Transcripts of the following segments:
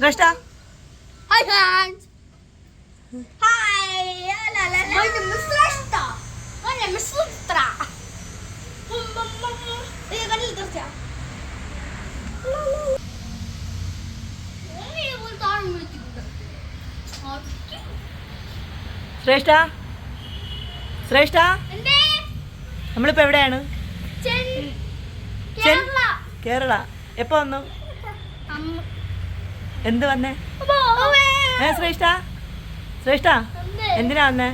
Resta. Hi, Hans. ശ്രേഷ്ഠ? ശ്രേഷ്ഠ? നമ്മളിപ്പോ എവിടെയാണ്? കേരള. എപ്പോ വന്നു? എന്ത് വന്നേ? ഏ ശ്രേഷ്ഠ? ശ്രേഷ്ഠ എന്തിനാ വന്നേ?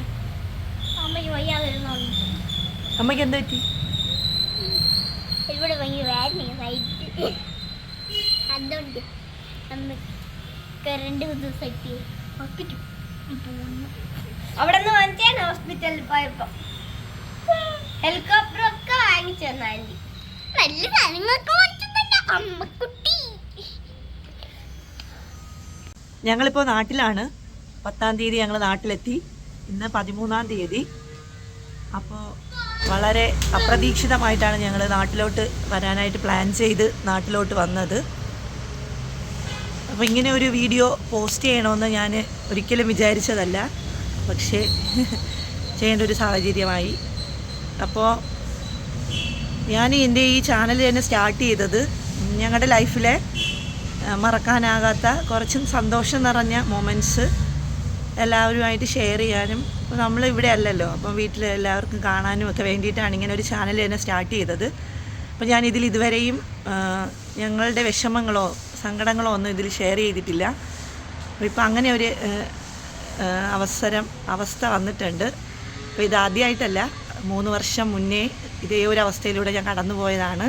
അമ്മയ്ക്ക് എന്ത് പറ്റി? ഇവിടെ ഭയങ്കര വേദനയും സൈറ്റ് അതുകൊണ്ട് നമുക്ക് രണ്ട് ദിവസമായിട്ട് ഹോസ്പിറ്റൽ പോകുന്നു അവിടെ നിന്ന് വാങ്ങിച്ചാണ് ഹോസ്പിറ്റലിൽ പോയപ്പോ. ഹെലികോപ്റ്റർ ഒക്കെ വാങ്ങിച്ചു തന്ന നല്ല സാധനങ്ങളൊക്കെ വാങ്ങിച്ചു തന്നെ അമ്മക്കുട്ടി. ഞങ്ങളിപ്പോൾ നാട്ടിലാണ്. പത്താം തീയതി ഞങ്ങൾ നാട്ടിലെത്തി. ഇന്ന് പതിമൂന്നാം തീയതി. അപ്പോൾ വളരെ അപ്രതീക്ഷിതമായിട്ടാണ് ഞങ്ങൾ നാട്ടിലോട്ട് വരാനായിട്ട് പ്ലാൻ ചെയ്ത് നാട്ടിലോട്ട് വന്നത്. അപ്പോൾ ഇങ്ങനെ ഒരു വീഡിയോ പോസ്റ്റ് ചെയ്യണമെന്ന് ഞാൻ ഒരിക്കലും വിചാരിച്ചതല്ല. പക്ഷേ ചെയ്യേണ്ട ഒരു സാഹചര്യമായി. അപ്പോൾ ഞാൻ എന്റെ ഈ ചാനൽ തന്നെ സ്റ്റാർട്ട് ചെയ്തത് ഞങ്ങളുടെ ലൈഫിലെ മറക്കാനാകാത്ത കുറച്ചും സന്തോഷം നിറഞ്ഞ മൊമെന്റ്സ് എല്ലാവരുമായിട്ട് ഷെയർ ചെയ്യാനും. അപ്പോൾ നമ്മൾ ഇവിടെ അല്ലല്ലോ അപ്പം വീട്ടിൽ എല്ലാവർക്കും കാണാനും ഒക്കെ വേണ്ടിയിട്ടാണ് ഇങ്ങനെ ഒരു ചാനൽ തന്നെ സ്റ്റാർട്ട് ചെയ്തത്. അപ്പോൾ ഞാൻ ഇതിൽ ഇതുവരെയും ഞങ്ങളുടെ വിഷമങ്ങളോ സങ്കടങ്ങളോ ഒന്നും ഇതിൽ ഷെയർ ചെയ്തിട്ടില്ല. അപ്പോൾ ഇപ്പോൾ അങ്ങനെ ഒരു അവസരം അവസ്ഥ വന്നിട്ടുണ്ട്. അപ്പോൾ ഇത് ആദ്യമായിട്ടല്ല മൂന്ന് വർഷം മുന്നേ ഇതേ ഒരു അവസ്ഥയിലൂടെ ഞാൻ കടന്നു പോയതാണ്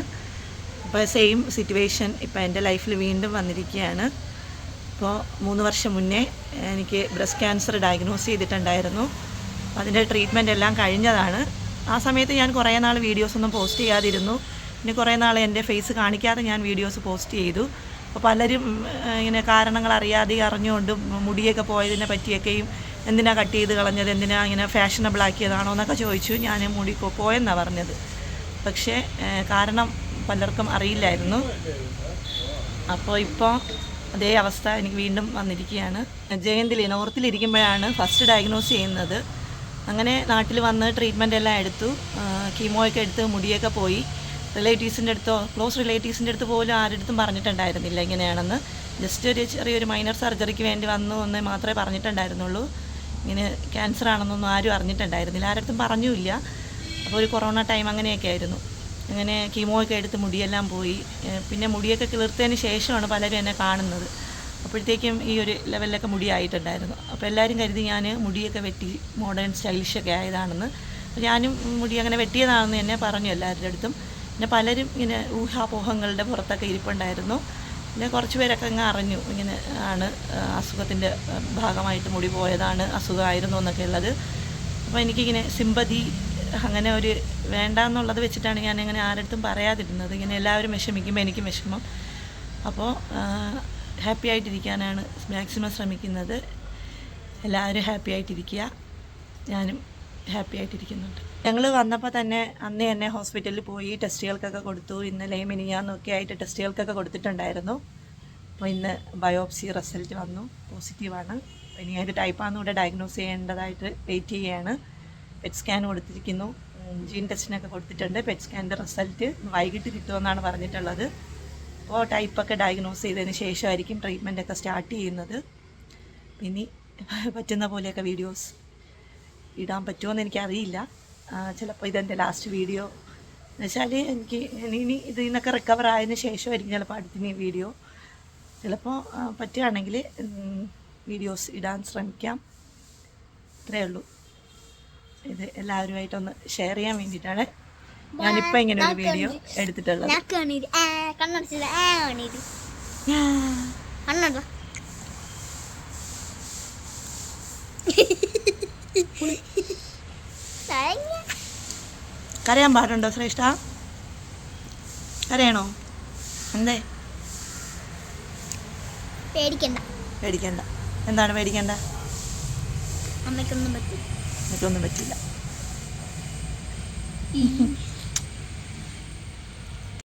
അപ്പോൾ സെയിം സിറ്റുവേഷൻ ഇപ്പോൾ എന്റെ ലൈഫിൽ വീണ്ടും വന്നിരിക്കുകയാണ്. ഇപ്പോൾ മൂന്ന് വർഷം മുന്നേ എനിക്ക് ബ്രസ്റ്റ് ക്യാൻസർ ഡയഗ്നോസ് ചെയ്തിട്ടുണ്ടായിരുന്നു. അതിന്റെ ട്രീറ്റ്മെന്റ് എല്ലാം കഴിഞ്ഞതാണ്. ആ സമയത്ത് ഞാൻ കുറേ നാൾ വീഡിയോസൊന്നും പോസ്റ്റ് ചെയ്യാതിരുന്നു. പിന്നെ കുറേ നാൾ എന്റെ ഫേസ് കാണിക്കാതെ ഞാൻ വീഡിയോസ് പോസ്റ്റ് ചെയ്തു. അപ്പോൾ പലരും ഇങ്ങനെ കാരണങ്ങൾ അറിയാതെ അറിഞ്ഞുകൊണ്ടും മുടിയൊക്കെ പോയതിനെ പറ്റിയൊക്കെയും എന്തിനാ കട്ട് ചെയ്ത് കളഞ്ഞത് എന്തിനാ ഇങ്ങനെ ഫാഷനബിൾ ആക്കിയതാണോ എന്നൊക്കെ ചോദിച്ചു. ഞാൻ മുടി പോയെന്നാണ് പറഞ്ഞത്. പക്ഷേ കാരണം പലർക്കും അറിയില്ലായിരുന്നു. അപ്പോൾ ഇപ്പോൾ അതേ അവസ്ഥ എനിക്ക് വീണ്ടും വന്നിരിക്കുകയാണ്. ജയന്തിൽ നോർത്തിലിരിക്കുമ്പോഴാണ് ഫസ്റ്റ് ഡയഗ്നോസ് ചെയ്യുന്നത്. അങ്ങനെ നാട്ടിൽ വന്ന് ട്രീറ്റ്മെന്റ് എല്ലാം എടുത്തു. കീമോയൊക്കെ എടുത്ത് മുടിയൊക്കെ പോയി. റിലേറ്റീവ്സിന്റെ അടുത്തോ ക്ലോസ് റിലേറ്റീവ്സിന്റെ അടുത്ത് പോലും ആരുടെ അടുത്തും പറഞ്ഞിട്ടുണ്ടായിരുന്നില്ല ഇങ്ങനെയാണെന്ന്. ജസ്റ്റ് ഒരു ചെറിയൊരു മൈനർ സർജറിക്ക് വേണ്ടി വന്നു എന്ന് മാത്രമേ പറഞ്ഞിട്ടുണ്ടായിരുന്നുള്ളൂ. ഇങ്ങനെ ക്യാൻസർ ആണെന്നൊന്നും ആരും അറിഞ്ഞിട്ടുണ്ടായിരുന്നില്ല. ആരുടെ അടുത്തും പറഞ്ഞുമില്ല. അപ്പോൾ ഒരു കൊറോണ ടൈം അങ്ങനെയൊക്കെ ആയിരുന്നു. അങ്ങനെ കീമോയൊക്കെ എടുത്ത് മുടിയെല്ലാം പോയി. പിന്നെ മുടിയൊക്കെ കിളിർത്തതിന് ശേഷമാണ് പലരും എന്നെ കാണുന്നത്. അപ്പോഴത്തേക്കും ഈ ഒരു ലെവലിലൊക്കെ മുടിയായിട്ടുണ്ടായിരുന്നു അപ്പോൾ എല്ലാവരും കരുതി ഞാൻ മുടിയൊക്കെ വെട്ടി മോഡേൺ സ്റ്റൈലിഷൊക്കെ ആയതാണെന്ന്. ഞാനും മുടി അങ്ങനെ വെട്ടിയതാണെന്ന് എന്നെ പറഞ്ഞു എല്ലാവരുടെ അടുത്തും. പിന്നെ പലരും ഇങ്ങനെ ഊഹാപോഹങ്ങളുടെ പുറത്തൊക്കെ ഇരിപ്പുണ്ടായിരുന്നു. പിന്നെ കുറച്ച് പേരൊക്കെ അങ്ങ് അറിഞ്ഞു ഇങ്ങനെ ആണ് അസുഖത്തിന്റെ ഭാഗമായിട്ട് മുടി പോയതാണ് അസുഖമായിരുന്നു എന്നൊക്കെ ഉള്ളത്. അപ്പോൾ എനിക്കിങ്ങനെ സിമ്പതി അങ്ങനെ ഒരു വേണ്ട എന്നുള്ളത് വെച്ചിട്ടാണ് ഞാൻ അങ്ങനെ ആരടുത്തും പറയാതിരുന്നത്. ഇങ്ങനെ എല്ലാവരും വിഷമിക്കുമ്പോൾ എനിക്കും വിഷമം. അപ്പോൾ ഹാപ്പി ആയിട്ടിരിക്കാനാണ് മാക്സിമം ശ്രമിക്കുന്നത്. എല്ലാവരും ഹാപ്പി ആയിട്ടിരിക്കുക. ഞാനും ഹാപ്പി ആയിട്ടിരിക്കുന്നുണ്ട്. ഞങ്ങൾ വന്നപ്പോൾ തന്നെ അന്ന് തന്നെ ഹോസ്പിറ്റലിൽ പോയി ടെസ്റ്റുകൾക്കൊക്കെ കൊടുത്തു. ഇന്നലെ ഇനിയാന്നൊക്കെ ആയിട്ട് ടെസ്റ്റുകൾക്കൊക്കെ കൊടുത്തിട്ടുണ്ടായിരുന്നു. അപ്പോൾ ഇന്ന് ബയോപ്സി റിസൾട്ട് വന്നു. പോസിറ്റീവാണ്. ഇനി ഏത് ടൈപ്പാണെന്ന് ഡയഗ്നോസ് ചെയ്യേണ്ടതായിട്ട് വെയിറ്റ് ചെയ്യുകയാണ് പെറ്റ് സ്കാൻ കൊടുത്തിരിക്കുന്നു. ജീൻ ടെസ്റ്റിനൊക്കെ കൊടുത്തിട്ടുണ്ട്. പെറ്റ് സ്കാനിന്റെ റിസൾട്ട് വൈകിട്ട് കിട്ടുമെന്നാണ് പറഞ്ഞിട്ടുള്ളത്. അപ്പോൾ ടൈപ്പൊക്കെ ഡയഗ്നോസ് ചെയ്തതിന് ശേഷമായിരിക്കും ട്രീറ്റ്മെന്റ് ഒക്കെ സ്റ്റാർട്ട് ചെയ്യുന്നത്. ഇനി പറ്റുന്ന പോലെയൊക്കെ വീഡിയോസ് ഇടാൻ പറ്റുമോ പറ്റുമോയെന്ന് എനിക്കറിയില്ല ചിലപ്പോൾ ഇതെന്റെ ലാസ്റ്റ് വീഡിയോ എന്ന് വെച്ചാൽ എനിക്ക് ഇനി ഇതിൽ നിന്നൊക്കെ റിക്കവർ ആയതിന് ശേഷമായിരിക്കും ചിലപ്പോൾ അടുത്തിന് വീഡിയോ ചിലപ്പോൾ പറ്റുകയാണെങ്കിൽ വീഡിയോസ് ഇടാൻ ശ്രമിക്കാം. ഇത്രയേ ഉള്ളൂ. ഇത് എല്ലാവരുമായിട്ടൊന്ന് ഷെയർ ചെയ്യാൻ വേണ്ടിയിട്ടാണ്. ഞാനിപ്പോൾ ഇങ്ങനെ ഒരു വീഡിയോ എടുത്തിട്ടുള്ളത്. കരയാൻ പാടുണ്ടോ ശ്രേഷ്ഠ? കരയണോ? എന്തേ? പേടിക്കണ്ട. പേടിക്കണ്ട. എന്താണ് പേടിക്കണ്ട? അമ്മയ്ക്കൊന്നും പറ്റില്ല. എനിക്കൊന്നും പറ്റില്ല.